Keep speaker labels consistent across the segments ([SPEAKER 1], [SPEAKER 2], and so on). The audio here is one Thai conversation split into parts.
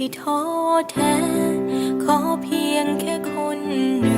[SPEAKER 1] ที่ท้อแท้ ขอเพียงแค่คนหนึ่ง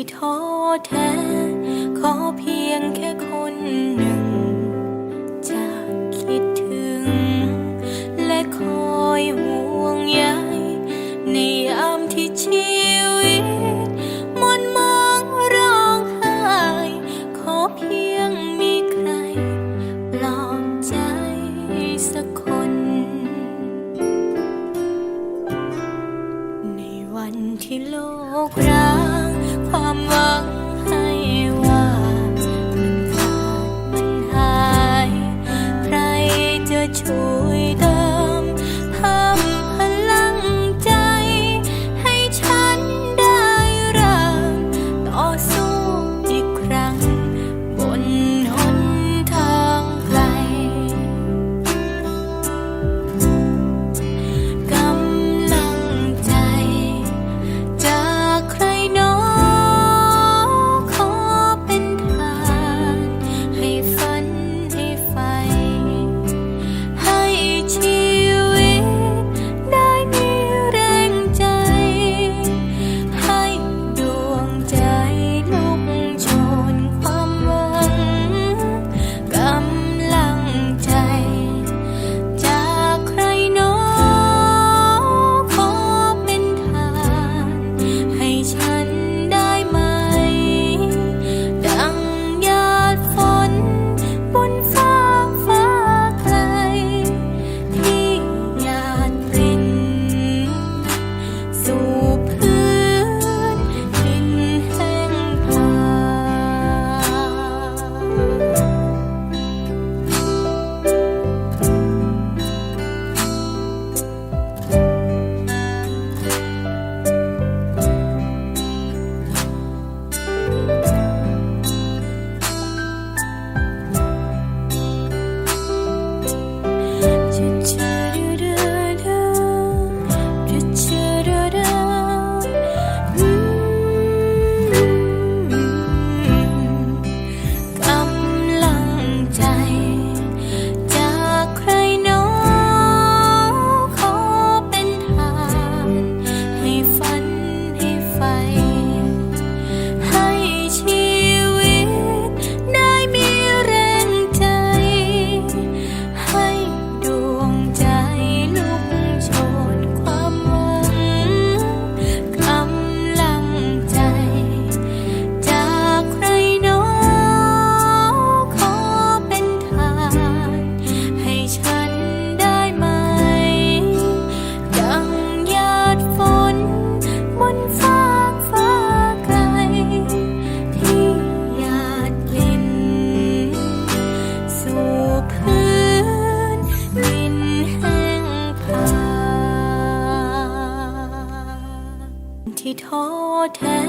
[SPEAKER 1] ที่ท้อแท้ ขอเพียงแค่คนหนึ่ง แท้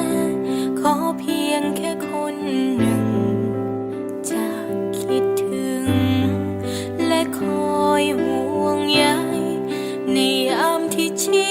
[SPEAKER 1] ขอเพียงแค่คนหนึ่ง จะคิดถึง และคอยห่วงใยในยามที่ชี